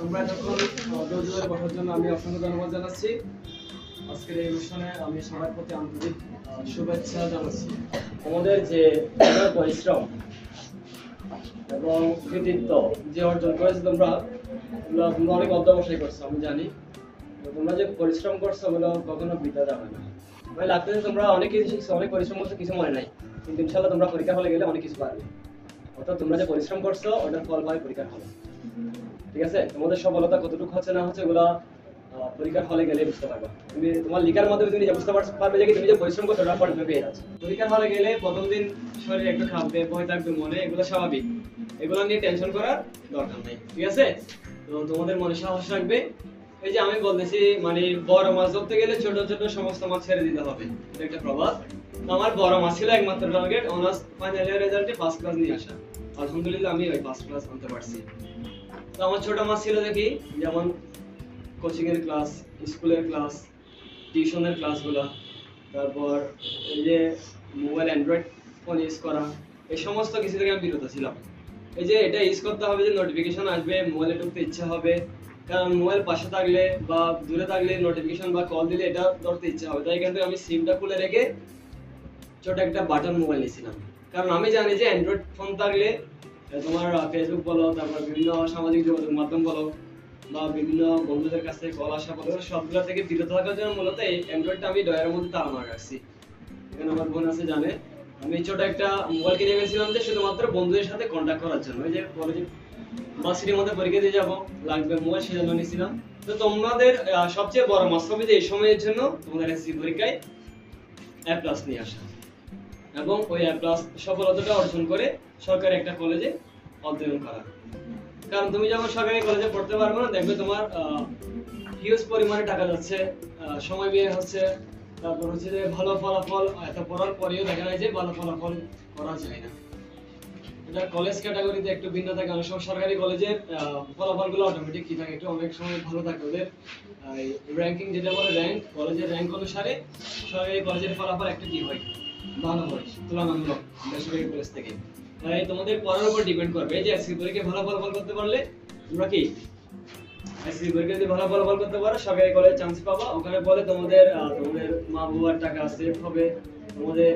তোমরা বসার জন্য আমি অসংখ্য জানাচ্ছি। আজকের আমি সবার প্রতি শুভেচ্ছা জানাচ্ছি। আমাদের যে পরিশ্রম এবং যে অর্জন করেছে তোমরা তোমরা অনেক অধ্যবসায় করছ, আমি জানি। তোমরা যে পরিশ্রম করছ ওগুলো কখনো বৃথা যাবে না। ভাই লাগতেছে তোমরা অনেক কিছু শিখছো, অনেক পরিশ্রম করছ, কিছু মনে নাই। কিন্তু ইনশাল্লাহ তোমরা পরীক্ষা হলে গেলে অনেক কিছু পারবে। অর্থাৎ তোমরা যে পরিশ্রম করছ, ওটার ফল পাবে পরীক্ষার হলে। ঠিক আছে? তোমাদের সফলতা কতটুকু হচ্ছে না হচ্ছে আহ, পরীক্ষার হলে গেলে বুঝতে পারবে। তুমি তোমার লিখার মাধ্যমে তুমি বুঝতে পারবে যে তুমি যে পরিশ্রম করছ তুমি পেয়ে যাচ্ছ। পরীক্ষার হলে গেলে প্রথম দিন শরীর একটু খাবে ভয় থাকবে মনে এগুলো স্বাভাবিক। এগুলো নিয়ে টেনশন করার দরকার নেই ঠিক আছে? তো তোমাদের মনে সাহস রাখবে। এই যে আমি বলতেছি মানে বড় মাছ ধরতে গেলে ছোট ছোট সমস্ত মাছ ছেড়ে দিতে হবে এটা একটা প্রবাদ। আমার বড় মাছ ছিল একমাত্র টার্গেট অনার্স ফাইনাল ইয়ার রেজাল্টে ফার্স্ট ক্লাস নিয়ে আসা। আলহামদুলিল্লাহ আমি ওই ফার্স্ট ক্লাস আনতে পারছি। তো আমার ছোট মাছ ছিল দেখি, যেমন কোচিং এর ক্লাস স্কুলের ক্লাস টিউশনের ক্লাসগুলো তারপর এই যে মোবাইল অ্যান্ড্রয়েড ফোন ইউজ করা, এই সমস্ত কিছু থেকে আমি বিরত ছিলাম। এই যে এটা ইউজ করতে হবে যে নোটিফিকেশন আসবে মোবাইলে ঢুকতে ইচ্ছা হবে, কারণ মোবাইল পাশে থাকলে বা দূরে থাকলে নোটিফিকেশন বা কল দিলে এটা ধরতে ইচ্ছা হবে। তাই কিন্তু আমি সিমটা খুলে রেখে ছোট একটা বাটন মোবাইল নিয়েছিলাম। কারণ আমি জানি যে অ্যান্ড্রয়েড ফোন থাকলে তোমার ফেসবুক বলো, তারপর বিভিন্ন সামাজিক যোগাযোগ মাধ্যম বলো, বা বিভিন্ন বন্ধুদের কাছে কল আসা বলো, সবগুলো থেকে বিরত থাকার জন্য মূলত এই অ্যান্ড্রয়েডটা আমি ডয়ারের মধ্যে তালা মারা রাখছি। এখানে আমার বোন আছে, জানে। আমি ছোট একটা মোবাইল কিনে গেছিলাম যে শুধুমাত্র বন্ধুদের সাথে কন্ট্যাক্ট করার জন্য। ওই যে কলেজে ভার্সিটির মধ্যে পরীক্ষা দিয়ে যাব, লাগবে মোবাইল সেজন্য নিয়েছিলাম তো তোমাদের সবচেয়ে বড় মাস হবে যে এই সময়ের জন্য তোমাদের এসএসসি পরীক্ষায় এ প্লাস নিয়ে আসা। এবং ওই এ প্লাস সফলতাটা অর্জন করে সরকারি একটা কলেজে অধ্যয়ন করা। কারণ তুমি যখন সরকারি কলেজে পড়তে পারবে না, দেখবে তোমার হিউজ পরিমাণে টাকা যাচ্ছে সময় ব্যয় হচ্ছে, তারপর হচ্ছে যে ভালো ফলাফল, এত পড়ার পরেও দেখা যায় যে ভালো ফলাফল করা যায় না। এটা কলেজ ক্যাটাগরিতে একটু ভিন্ন থাকে, অনেক সময় সরকারি কলেজের ফলাফলগুলো অটোমেটিক কি থাকে, একটু অনেক সময় ভালো থাকে ওদের। র্যাঙ্কিং যেটা বলে র্যাঙ্ক কলেজের র্যাঙ্ক অনুসারে সরকারি কলেজের ফলাফল একটা কি হয়। তোমাদের পড়ার উপর ডিপেন্ড করবে যে এসসি পরীক্ষায় ভালো ফলাফল করতে পারলে তোমরা কি? এসসি পরীক্ষা যদি ভালো ফলাফল করতে পারো, সরকারি চান্স পাবা। ওখানে বলে তোমাদের তোমাদের মা বাবার টাকা হবে। তোমাদের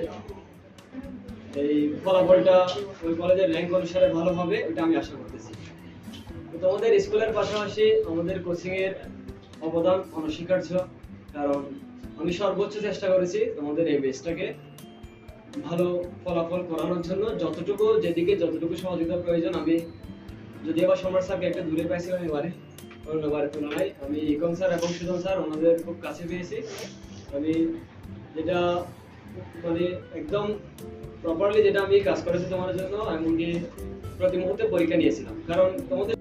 এই ফলাফলটা ওই কলেজের র্যাঙ্ক অনুসারে ভালো হবে এটা আমি আশা করতেছি। তোমাদের স্কুলের পাশাপাশি আমাদের কোচিং এর অবদান অনস্বীকার্য। কারণ আমি সর্বোচ্চ চেষ্টা করেছি তোমাদের এই বেসটাকে ভালো ফলাফল করানোর জন্য যতটুকু যেদিকে যতটুকু সহযোগিতা প্রয়োজন, আমি যদি আবার সম্রাট স্যারকে একটা দূরে পাইছিলাম এবারে, অন্যবারের তুলনায়, আমি ইকম স্যার এবং সুজন স্যার ওনাদের খুব কাছে পেয়েছি। আমি যেটা মানে একদম প্রপারলি যেটা আমি কাজ করেছি তোমার জন্য, এমনকি প্রতি মুহূর্তে পরীক্ষা নিয়েছিলাম। কারণ তোমাদের